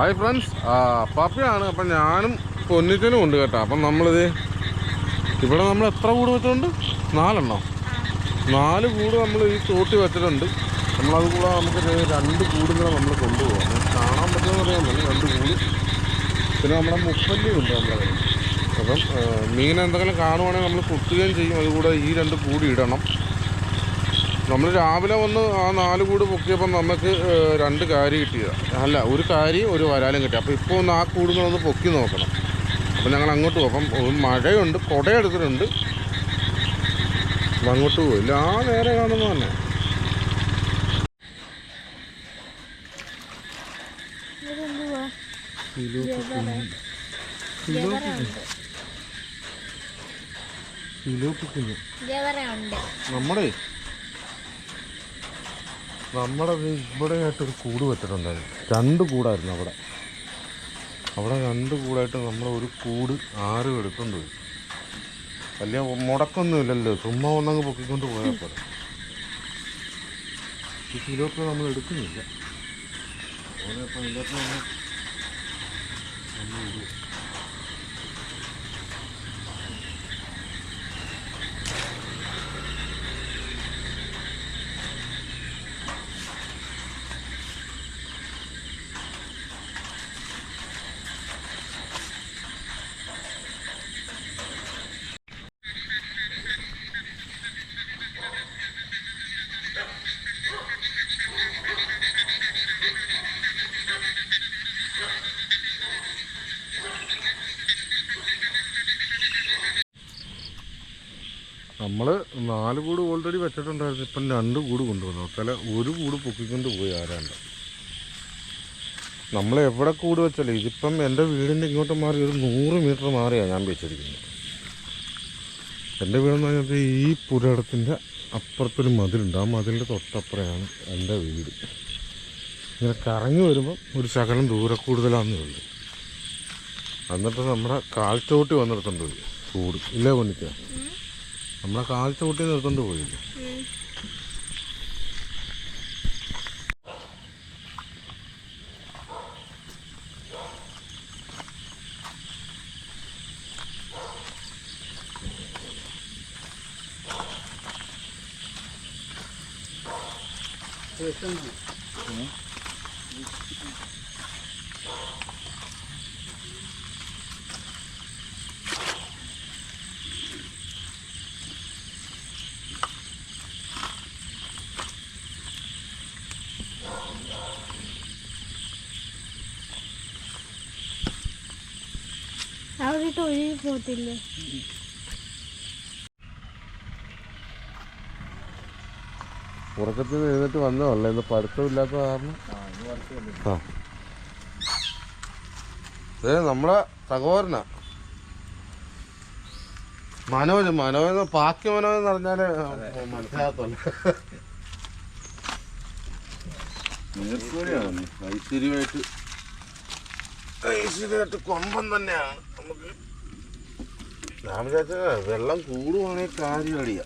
Hi friends പപ്പയാണ്. അപ്പം ഞാനും പൊന്നിച്ചനും ഉണ്ട് കേട്ടോ. അപ്പം നമ്മളിത് ഇവിടെ നമ്മൾ എത്ര കൂട് വെച്ചിട്ടുണ്ട്? നാലെണ്ണോ? നാല് കൂട് നമ്മൾ ഈ ചോട്ടി വെച്ചിട്ടുണ്ട്. നമ്മളത് കൂടെ നമുക്ക് രണ്ട് കൂടും കൂടെ നമ്മൾ കൊണ്ടുപോകാം കാണാൻ പറ്റുമെന്ന് പറയാൻ പറ്റും രണ്ട് കൂട്. പിന്നെ നമ്മുടെ മുപ്പല്ലി ഉണ്ട് നമ്മുടെ അപ്പം മീൻ എന്തെങ്കിലും കാണുവാണെങ്കിൽ നമ്മൾ കുത്തുകയും ചെയ്യും. അതുകൂടെ ഈ രണ്ട് കൂടി ഇടണം. നമ്മൾ രാവിലെ വന്ന് ആ നാല് കൂട് പൊക്കിയപ്പോൾ നമുക്ക് രണ്ട് കാരി കിട്ടിയതാണ് അല്ല ഒരു കാരി ഒരു വരാലും കിട്ടി. അപ്പോൾ ഇപ്പോൾ ഒന്ന് ആ കൂടുന്നൊന്ന് പൊക്കി നോക്കണം. അപ്പോൾ ഞങ്ങൾ അങ്ങോട്ട് പോകും അപ്പം മഴയുണ്ട് കുടയെടുത്തിട്ടുണ്ട്. അപ്പം അങ്ങോട്ട് പോയില്ല ആ നേരെ കാണുന്ന തന്നെ. നമ്മുടെ നമ്മുടെ ഇവിടെ ആയിട്ടൊരു കൂട് വെച്ചിട്ടുണ്ടായിരുന്നു. രണ്ട് കൂടായിരുന്നു അവിടെ. അവിടെ രണ്ട് കൂടായിട്ട് നമ്മൾ ഒരു കൂട് ആരും എടുക്കൊണ്ട് പോയി. വലിയ മുടക്കൊന്നുമില്ലല്ലോ. ചുമ്മാ ഒന്നങ്ങ് പൊക്കിക്കൊണ്ട് പോയാൽ പോലെ ഈ കിലോക്ക് നമ്മൾ എടുക്കുന്നില്ല. അതുപോലെ ഇപ്പം ഇതിനകത്ത് നമ്മൾ നാല് കൂട് ഓൾറെഡി വെച്ചിട്ടുണ്ടായിരുന്നു. ഇപ്പം രണ്ട് കൂട് കൊണ്ടുവന്നു. ചില ഒരു കൂട് പൊക്കിക്കൊണ്ട് പോയി ആരാണ്ട്. നമ്മൾ എവിടെ കൂട് വെച്ചാലും ഇതിപ്പം എന്റെ വീടിന്റെ ഇങ്ങോട്ട് മാറി ഒരു നൂറ് മീറ്റർ മാറിയാണ് ഞാൻ വെച്ചിരിക്കുന്നത്. എന്റെ വീടെന്ന് പറഞ്ഞാൽ ഈ പുരടത്തിന്റെ അപ്പുറത്തൊരു മതിലുണ്ട്. ആ മതിലിന്റെ തൊട്ടപ്പുറയാണ് എന്റെ വീട്. ഇങ്ങനെ കറങ്ങി വരുമ്പം ഒരു ശകലം ദൂരെ കൂടുതലാണെന്നേ ഉള്ളൂ എന്നിട്ട് നമ്മുടെ കാൽച്ചോട്ടി വന്നിടത്തുണ്ട് കൂട്. ഇല്ലേ പൊന്നിക്ക നമ്മളെ കാൽച്ചോട്ടി നിർത്തോണ്ട് പോയില്ലേ? Thank ഒഴുകി പോത്തില്ലേ? ഉറക്കത്തിൽ നിന്ന് എഴുന്നേറ്റ് വന്നതല്ല? ഇന്ന് പഠിത്തമില്ലാത്ത കാരണം. ആ നമ്മളെ സഹോദരനാ. മനോജ് മനോജ് പാക്കി മനോജ് എന്ന് പറഞ്ഞാൽ മനസ്സിലാകത്തല്ല ഐശ്വര്യമായിട്ട് ഐശ്വര്യമായിട്ട് കൊമ്പം തന്നെയാണ് നമുക്ക് ഞാൻ വിചാരിച്ച വെള്ളം കൂടുവാണെങ്കിൽ കാര്യം അടിയാ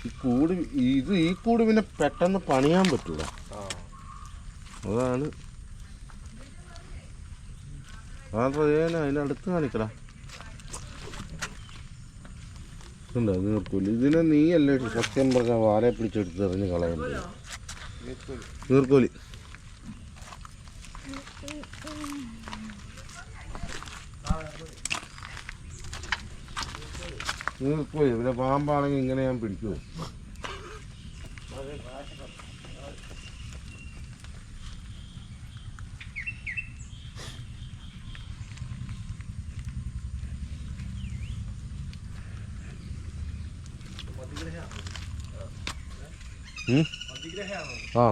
ഈ കൂട് ഇത് ഈ കൂട് പിന്നെ പെട്ടെന്ന് പണിയാൻ പറ്റൂല. അതാണ്. അതിനടുത്ത് കാണിക്കടാ. ഉണ്ടോ നീർക്കൂലി ഇതിനെ നീയല്ലേ സത്യം പറഞ്ഞ വാലെ പിടിച്ചെടുത്ത് എറിഞ്ഞ് കളയണ്ടത് നീർക്കോലി. നീർക്കോലി. പിന്നെ പാമ്പാണെങ്കിൽ ഇങ്ങനെ ഞാൻ പിടിക്കുമോ ആ.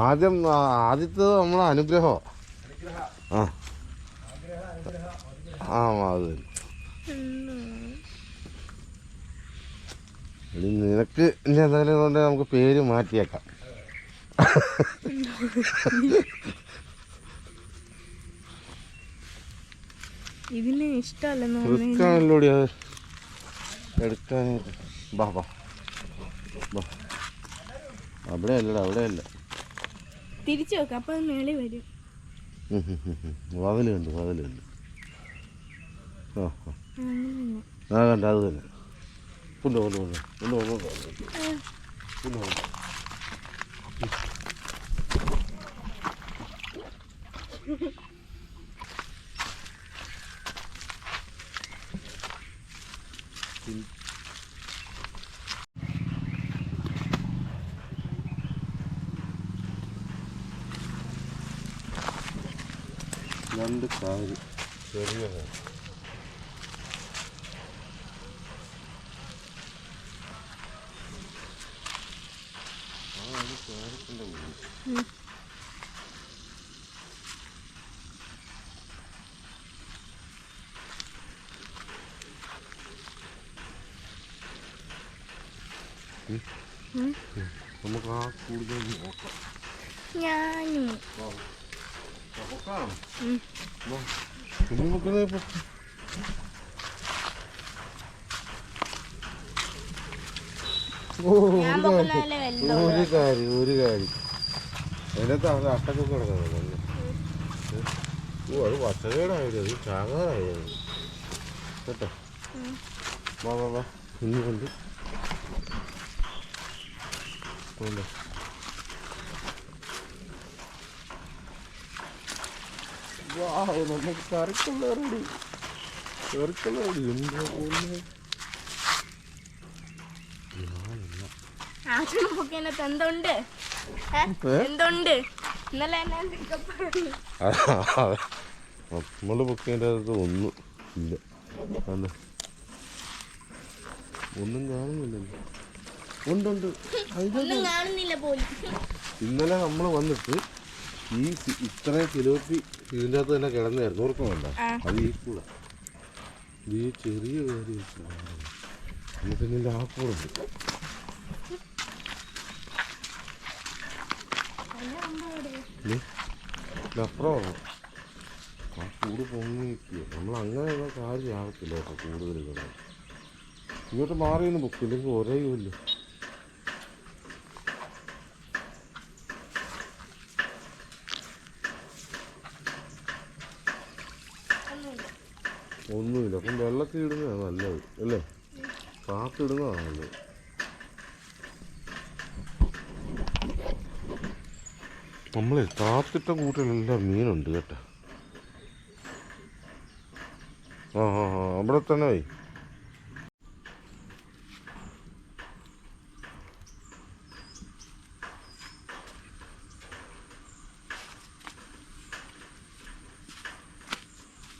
ആദ്യം ആദ്യത്തെ നമ്മളെ അനുഗ്രഹം. ആ. ആ അത്. ഇനി നിനക്ക് എന്തായാലും കൊണ്ട് നമുക്ക് പേര് മാറ്റിയേക്കാം. ഇതിന് ഇഷ്ടമല്ലെന്ന് എടുക്കാനായിട്ട് ബാ ബാ. ബാ. അവിടെ അല്ലടാ അവിടെ അല്ല തിരിച്ചു നോക്ക അപ്പൊ മേളിൽ വരും. വാതിലുണ്ട് വാതിലുണ്ട് ആ ആ. കണ്ട അത് തന്നെ. കൊണ്ടുപോകുന്നു കൊണ്ടുപോകുന്നു കൊണ്ടുപോകുന്നു കൊണ്ടു. രണ്ട് കാര് ചെറിയ. നമുക്ക് ആ കൂടുതൽ നോക്കാം. ഞാനും. കുഞ്ഞുമക്കളെ ഇപ്പൊ ഓ ഞാൻ ഒരു കാര്യം ഒരു കാര്യം അതിനകത്ത് അത് അട്ടൊക്കെ കിടക്കുന്നത് ഓ അത് വച്ചകേടായത് അത് ചാകാറായത് കേട്ടോ ഉം. വാ വാ വാ ഇനി നമുക്ക് കറിക്കുള്ള റെഡി കറിക്കുള്ള റെഡി എന്താ പോലെ എന്തുണ്ട്? എന്തുണ്ട് ഇന്നലെ നമ്മൾ പൊക്കേന്റെ അകത്ത് ഒന്നും ഇല്ല. അല്ല ഒന്നും കാണുന്നില്ലല്ലോ. ഉണ്ടുണ്ട് ഇന്നലെ നമ്മൾ വന്നിട്ട് ഈ ഇത്രയും കിലോപ്പി ഇതിന്റെ അകത്ത് തന്നെ കിടന്നായിരുന്നു. ഓർക്കുന്നുണ്ട. അത് ഈ കൂടെ. ഈ ചെറിയ കാര്യം ഇതിന്റെ ആ കൂടെ ആ പൊങ്ങി നിൽക്കുക നമ്മൾ അങ്ങനെയുള്ള കാര്യം ആകത്തില്ല കേട്ടോ കൂടുതൽ ഇങ്ങോട്ട് മാറിയൊന്നും ബുക്ക് ഇല്ലെങ്കിൽ ഒരേയുമില്ല വെള്ളത്തിൽ ഇടുന്നതാണ് നല്ലത് അല്ലേ? കാത്തിടുന്നതാണ് നല്ലത്. നമ്മളെ കാത്തിട്ട കൂട്ടിലെല്ലാം മീനുണ്ട് കേട്ടോ. ആ ആ ആ അവിടെ തന്നെ പോയി.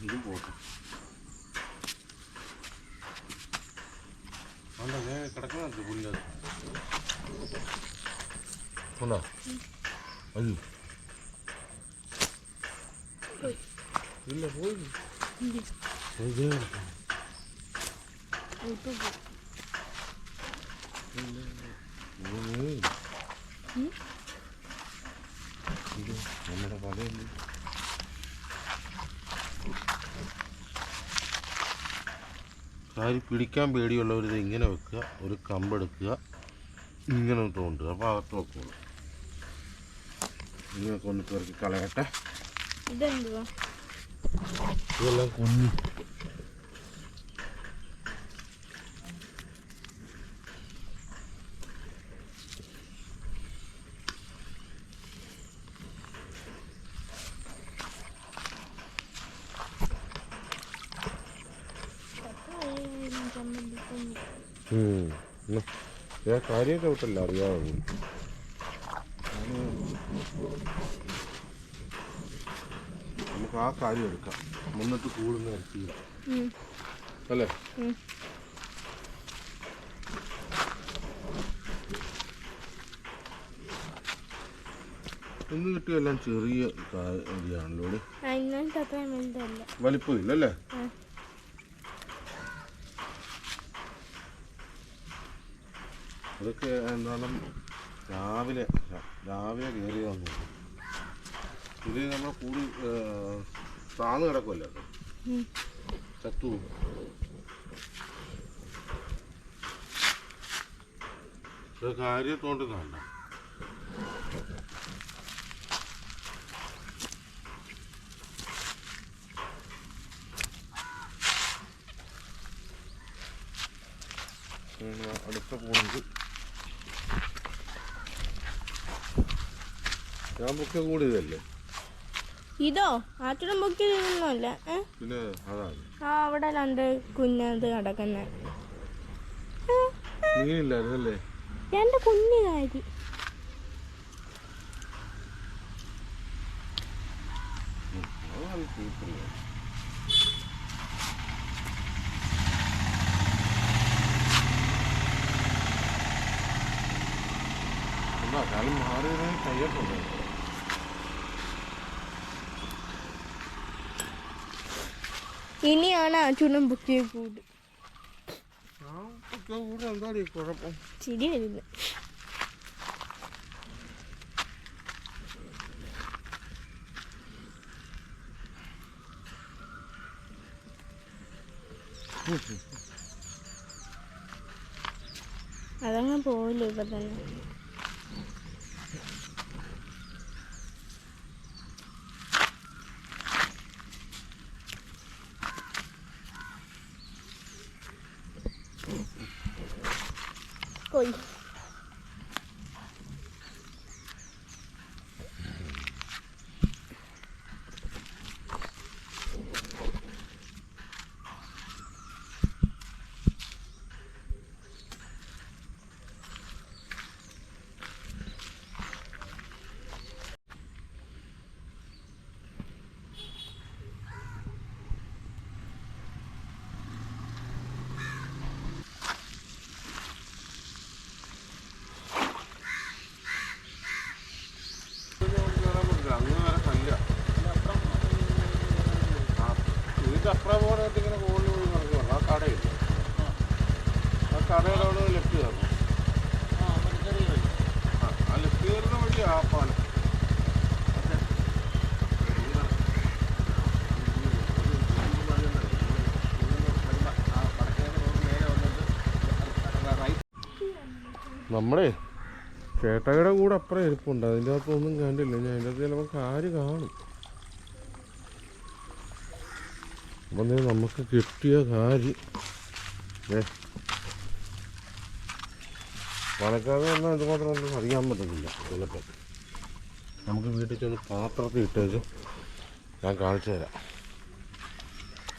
ഇത് പോട്ടെ. 이제 못 내. 누나. 아니. 옛날 뭐였니? 근데 어제 어떻게? 응? 이게 얼마나 많이 했는데. കാരി പിടിക്കാൻ പേടിയുള്ളവർ ഇത് ഇങ്ങനെ വെക്കുക ഒരു കമ്പെടുക്കുക ഇങ്ങനെ ഇട്ടുകൊണ്ട് അപ്പോൾ അകത്ത് വെക്കുള്ളൂ ഇങ്ങനെയൊക്കെ ഒന്ന് പെറുക്കി കളയട്ടെ. ഇതെന്തുവാ? ഇതെല്ലാം കുഞ്ഞു ഞാൻ കാര്യമൊക്കെ വിട്ടല്ല അറിയാവുള്ളൂ നമുക്ക് ആ കാര്യം എടുക്കാം. മുന്നിട്ട് കൂടുന്ന. അല്ലേ. ഇന്ന് കിട്ടിയെല്ലാം ചെറിയ കാര്യമാണല്ലോ ഇവിടെ ആ ഇന്നത്തെ അത്രയും വലുതല്ല വലിപ്പമില്ല അല്ലേ ആ. അതൊക്കെ എന്താണ് രാവിലെ രാവിലെ കയറി വന്നു. ഇത് നമ്മൾ കൂടി താന്ന് കിടക്കുമല്ലോ. ചത്തു കാര്യം തോണ്ടുന്നതല്ല അടുത്ത പോയിന്റ് ഞാൻ ബുക്ക് കൂടിയതല്ലേ? ഇതോ? ആറ്റിടം ബുക്ക് ചെയ്തൊന്നുമല്ല ഏ? പിന്നെ അതാണ്. ആ അവിടെ രണ്ട് കുഞ്ഞത് കിടക്കുന്ന. മീനില്ലായിരുന്നല്ലേ രണ്ട് കുഞ്ഞു കാര്യം കാലം മാറിയതിന് കയ്യപ്പുണ്ട് ഇനിയാണ് ആറ്റണം ബുക്ക് കൂട് ചിരി വരുന്നു. അതങ്ങ് പോവില്ല ഇപ്പൊ തന്നെ കൊയ് അങ്ങ് വരെ കല്ല ഇതിന്റെ അപ്പുറം പോകാനായിട്ട് ഇങ്ങനെ കോളിൽ പോയി നടക്കുക ആ കടയില്ല ആ കടയുടെ അവിടെ ലെഫ്റ്റ് കയറണം ആ, ആ ലെഫ്റ്റ് കയറുന്ന വഴി ആ പാലം നമ്മളെ ചേട്ടയുടെ കൂടെ അപ്പുറം ഇരിപ്പുണ്ട്. അതിന്റെ അകത്തൊന്നും കണ്ടില്ല. ഞാൻ അതിന്റെ അകത്ത് ചിലപ്പോൾ കാര് കാണും. അപ്പം നമുക്ക് കിട്ടിയ കാര്. ഏ പാലക്കാട് വന്നാൽ എന്തുമാത്രം ഉണ്ടെന്ന് അറിയാൻ പറ്റുന്നില്ല ചിലപ്പോൾ നമുക്ക് വീട്ടിൽ ചെന്ന് പാത്രത്തിൽ ഇട്ടേച്ച് ഞാൻ കാണിച്ചു തരാം.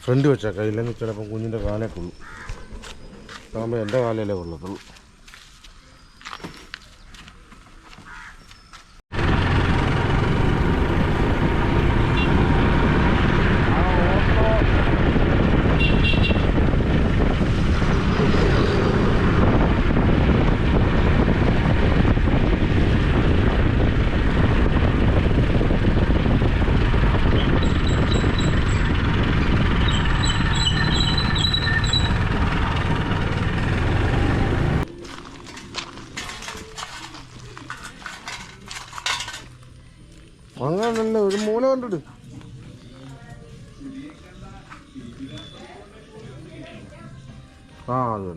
ഫ്രണ്ട് വെച്ചാൽ കയ്യിലെന്ന് ചിലപ്പം കുഞ്ഞിന്റെ കാലേ കൊള്ളും. അതാകുമ്പോൾ എന്റെ കാലയിലേ കൊള്ളത്തുള്ളൂ. അങ്ങനല്ല ഒരു മൂല കണ്ടിട്ട് ആ അത്.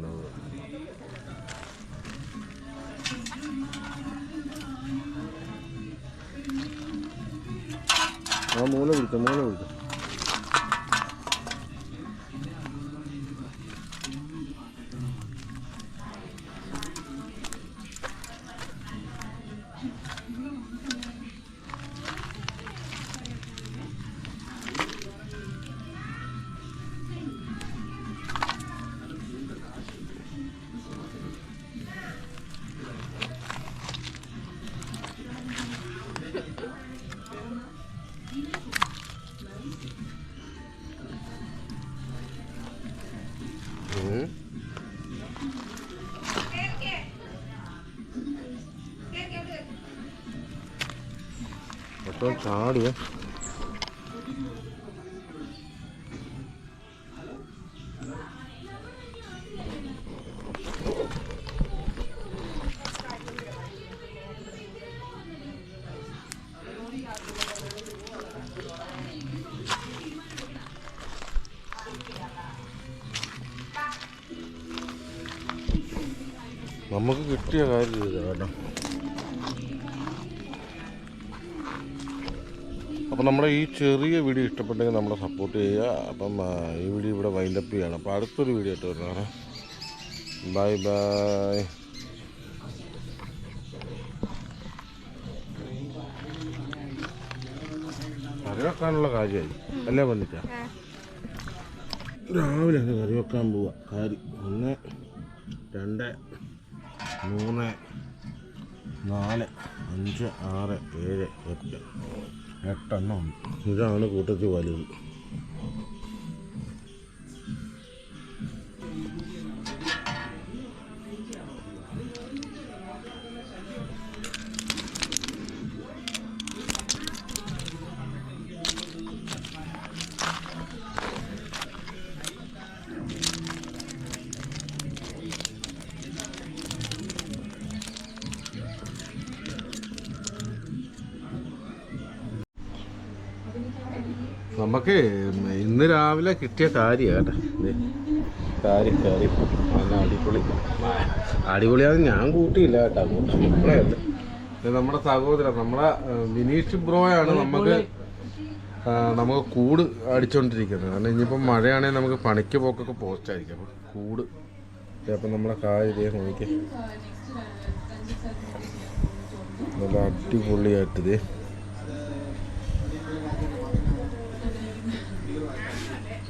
ആ മൂല പിടിച്ച മൂല പിടിച്ച കേട്ടോ ചാടിയ. നമുക്ക് കിട്ടിയ കാര്യം ചെയ്തു കേട്ടോ. അപ്പം നമ്മുടെ ഈ ചെറിയ വീഡിയോ ഇഷ്ടപ്പെട്ടെങ്കിൽ നമ്മളെ സപ്പോർട്ട് ചെയ്യുക. അപ്പം ഈ വീഡിയോ ഇവിടെ വൈൻഡപ്പ് ചെയ്യുകയാണ് അപ്പോൾ അടുത്തൊരു വീഡിയോ ആയിട്ട് വരുന്നതാണ് ബൈ ബൈ കറി വെക്കാനുള്ള കാര്യമായി. അല്ലേ വന്നിട്ടാ രാവിലെ അങ്ങ് കറി വെക്കാൻ പോവാ. കാരി ഒന്ന് രണ്ട് മൂന്ന് നാല് അഞ്ച് ആറ് ഏഴ് എട്ട്. എട്ടെണ്ണം ഇതാണ് കൂട്ടത്തിൽ വലുത്. നമുക്ക് ഇന്ന് രാവിലെ കിട്ടിയ കാര്യമാണ് കാര്യം നല്ല അടിപൊളി. അടിപൊളിയാന്ന് ഞാൻ കൂട്ടിയില്ല കേട്ടോ ഇത് നമ്മുടെ സഹോദരൻ നമ്മുടെ ഏഹ്, വിനീഷ് ബ്രോയാണ് നമുക്ക് നമുക്ക് കൂട് അടിച്ചോണ്ടിരിക്കുന്നത്. കാരണം ഇനിയിപ്പം മഴയാണെങ്കിൽ നമുക്ക് പണിക്ക് പോക്കൊക്കെ പോസ്റ്റായിരിക്കും അപ്പം കൂട്. അപ്പം നമ്മളെ കാര്യ നോക്കി നല്ല അടിപൊളിയായിട്ടിത്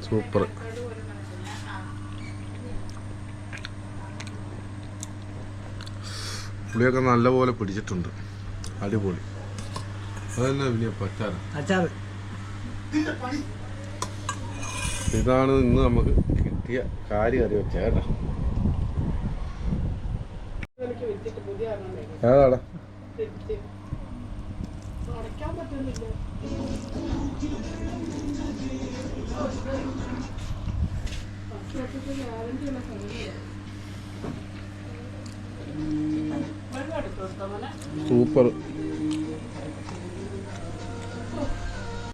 സൂപ്പർ പുളിയൊക്കെ നല്ലപോലെ പിടിച്ചിട്ടുണ്ട്. അടിപൊളി. അതന്നെ പിന്നെ പച്ചാറ് അച്ചാറ് ഇതാണ് ഇന്ന് നമുക്ക് കിട്ടിയ കാര്യം അറിയ ചേട്ടാ? ഏതാടാ? സൂപ്പർ.